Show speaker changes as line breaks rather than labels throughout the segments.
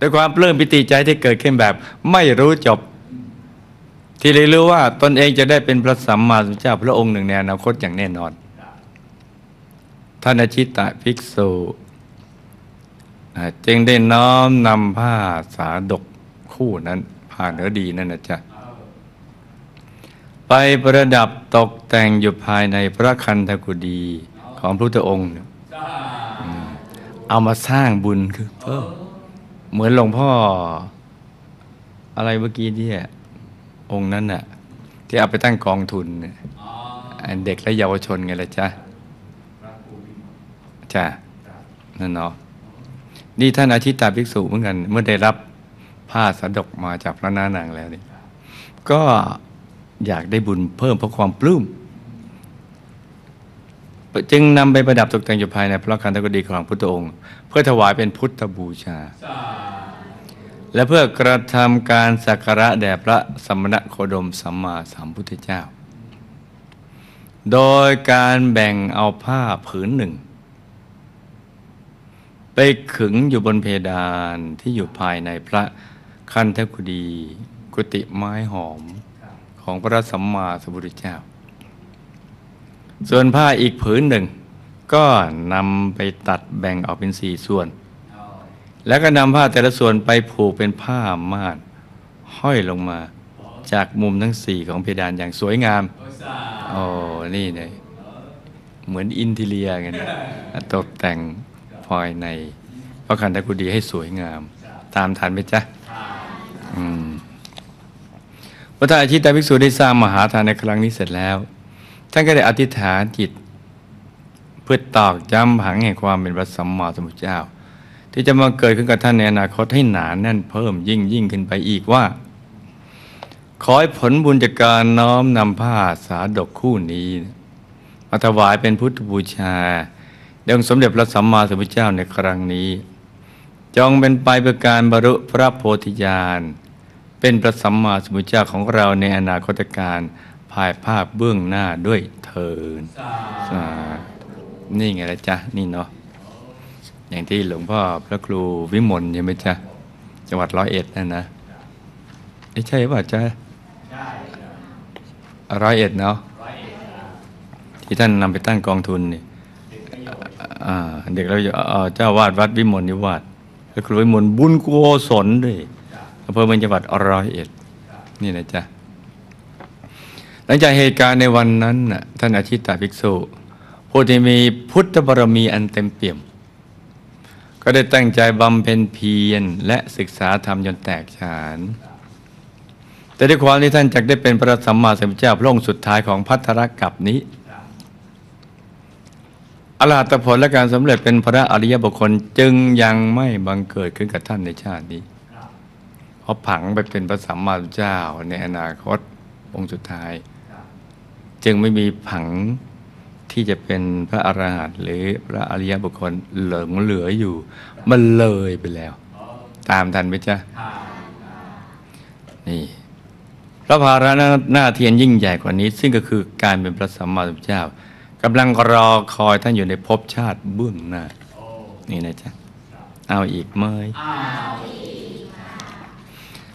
ด้วยความปลื้มปิติใจที่เกิดขึ้นแบบ ไม่รู้จบ ที่เลยรู้ว่าตนเองจะได้เป็นพระสัมมาสัมพุทธเจ้าพระองค์หนึ่งในอนาคตอย่างแน่นอนท่านอาชิตะภิกษุจึงได้น้อมนำผ้าสาดกคู่นั้นผ้าเนื้อดีนั่นนะจ๊ะไปประดับตกแต่งอยู่ภายในพระคันธกุฎีของพระพุทธองค์เนี่ยอืมเอามาสร้างบุญคือเพิ่ม เหมือนหลวงพ่อ อะไรเมื่อกี้เนี่องค์นั้นน่ะ ที่เอาไปตั้งกองทุนเนี่ยอันเด็กและเยาวชนไงล่ะจ๊ะจ้ะนั่นเนาะนี่ท่านอาทิตตาภิกษุเหมือนกัน เมื่อได้รับผ้าสะดกมาจากพระนานางแล้วนี่ก็อยากได้บุญเพิ่มเพราะความปลื้ม จึงนำไปประดับตกแต่งอยู่ภายในพระคันธกุฎีของพุทธองค์ เพื่อถวายเป็นพุทธบูชา และเพื่อกระทำการสักการะแด่พระสมณโคดมสัมมาสัมพุทธเจ้า โดยการแบ่งเอาผ้าผืนหนึ่ง ไปขึงอยู่บนเพดานที่อยู่ภายในพระคันธกุฎีกุฏิไม้หอมของพระสัมมาสัมพุทธเจ้า ส่วนผ้าอีกผืนหนึ่ง ก็นำไปตัดแบ่งออกเป็นสี่ส่วน แล้วก็นำผ้าแต่ละส่วนไปผูกเป็นผ้าม่านห้อยลงมาจากมุมทั้งสี่ของเพดานอย่างสวยงามโอ้นี่เลยเหมือนอินทีเลียกันะตกแต่งภายในพระคันธกุฎีให้สวยงาม ตามทันไหมจ๊ะพระทาอาชิตาภิกษุได้สร้างมหาทานในครั้งนี้เสร็จแล้ว ท่านก็ได้อธิษฐานจิต เพื่อตอกย้ำผังแห่งความเป็นพระสัมมาสัมพุทธเจ้า ที่จะมาเกิดขึ้นกับท่านในอนาคตให้หนานแน่นเพิ่มยิ่งยิ่งขึ้นไปอีกว่า ขอให้ผลบุญจากการน้อมนำผ้าสาดกคู่นี้มาถวายเป็นพุทธบูชาดองสมเด็จพระสัมมาสัมพุทธเจ้าในครั้งนี้จงเป็นไปเพื่อการบรรลุพระโพธิญาณเป็นพระสัมมาสัมพุทธเจ้าของเราในอนาคตการ ภายภาพเบื้องหน้าด้วยเทินนี่ไงละจ๊ะ นี่เนาะอย่างที่หลวงพ่อพระครูวิมลใช่ไหมจ๊ะ จังหวัดร้อยเอ็ดนั่นนะไม่ใช่ป่ะจ๊ะร้อยเอ็ดเนาะที่ท่านนำไปตั้งกองทุนนี่เด็กเราเจ้าวาดวัดวิมลนิวาสพระครูวิมลบุญกุศลด้วยอำเภอเมืองจังหวัดร้อยเอ็ดนี่นะจ๊ะ หลังจากเหตุการณ์ในวันนั้นน่ะท่านอาชิตาภิกษุผู้ที่มีพุทธบารมีอันเต็มเปี่ยม ก็ได้ตั้งใจบำเพ็ญเพียรและศึกษาธรรมจนแตกฉาน แต่ด้วยความที่ท่านจักได้เป็นพระสัมมาสัมพุทธเจ้าพระองค์สุดท้ายของพัทธรกับนี้อรหัตผลและการสำเร็จเป็นพระอริยบุคคลจึงยังไม่บังเกิดขึ้นกับท่านในชาตินี้เพราะผังไปเป็นพระสัมมาสัมพุทธเจ้าในอนาคตองค์สุดท้าย จึงไม่มีผังที่จะเป็นพระอรหันต์หรือพระอริยบุคคลเหลือเหลืออยู่ มันเลยไปแล้ว ตามทันไหมจ๊ะนี่พระภาระหน้าหน้าเทียนยิ่งใหญ่กว่านี้ ซึ่งก็คือการเป็นพระสัมมาสัมพุทธเจ้ากำลังรอคอยท่านอยู่ในภพชาติเบื้องหน้า นี่นะจ๊ะ เอาอีกไหม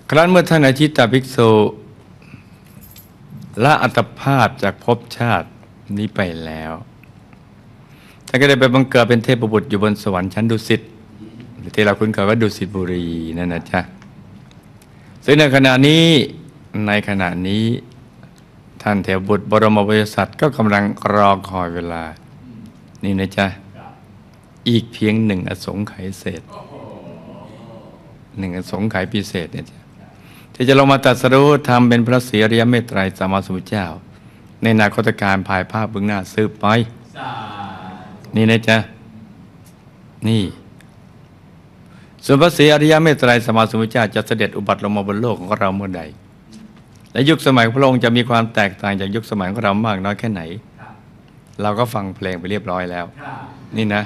ครั้นเมื่อท่านอาชิตตภิกษุ ละอัตภาพจากภพชาตินี้ไปแล้วท่านก็ได้ไปบังเกิดเป็นเทพบุตรอยู่บนสวรรค์ชั้นดุสิตที่เราคุ้นเคยว่าดุสิตบุรีนั่นนะจ๊ะซึ่งในขณะนี้ในขณะนี้ท่านเทวบุตรบรมบริษัทก็กำลังรอคอยเวลา นี่นะจ๊ะ อีกเพียงหนึ่งอสงไขยเศษหนึ่งอสงไขยพิเศษเนี่ยจ๊ะ ที่จะลงมาตรัสรู้ทำเป็นพระศรีอริยเมตไตรสัมมาสัมพุทธเจ้า ในนาคตการภายภาพบื้งหน้าสืบไป นี่นะจ๊ะ นี่ ส่วนพระศรีอริยเมตไตรสมมาสมุทธเจ้าจะเสด็จอุบัติลงมาบนโลกของเราเมื่อใด และยุคสมัยพระองค์จะมีความแตกต่างจากยุคสมัยของเรามากน้อยแค่ไหน เราก็ฟังเพลงไปเรียบร้อยแล้ว นี่นะ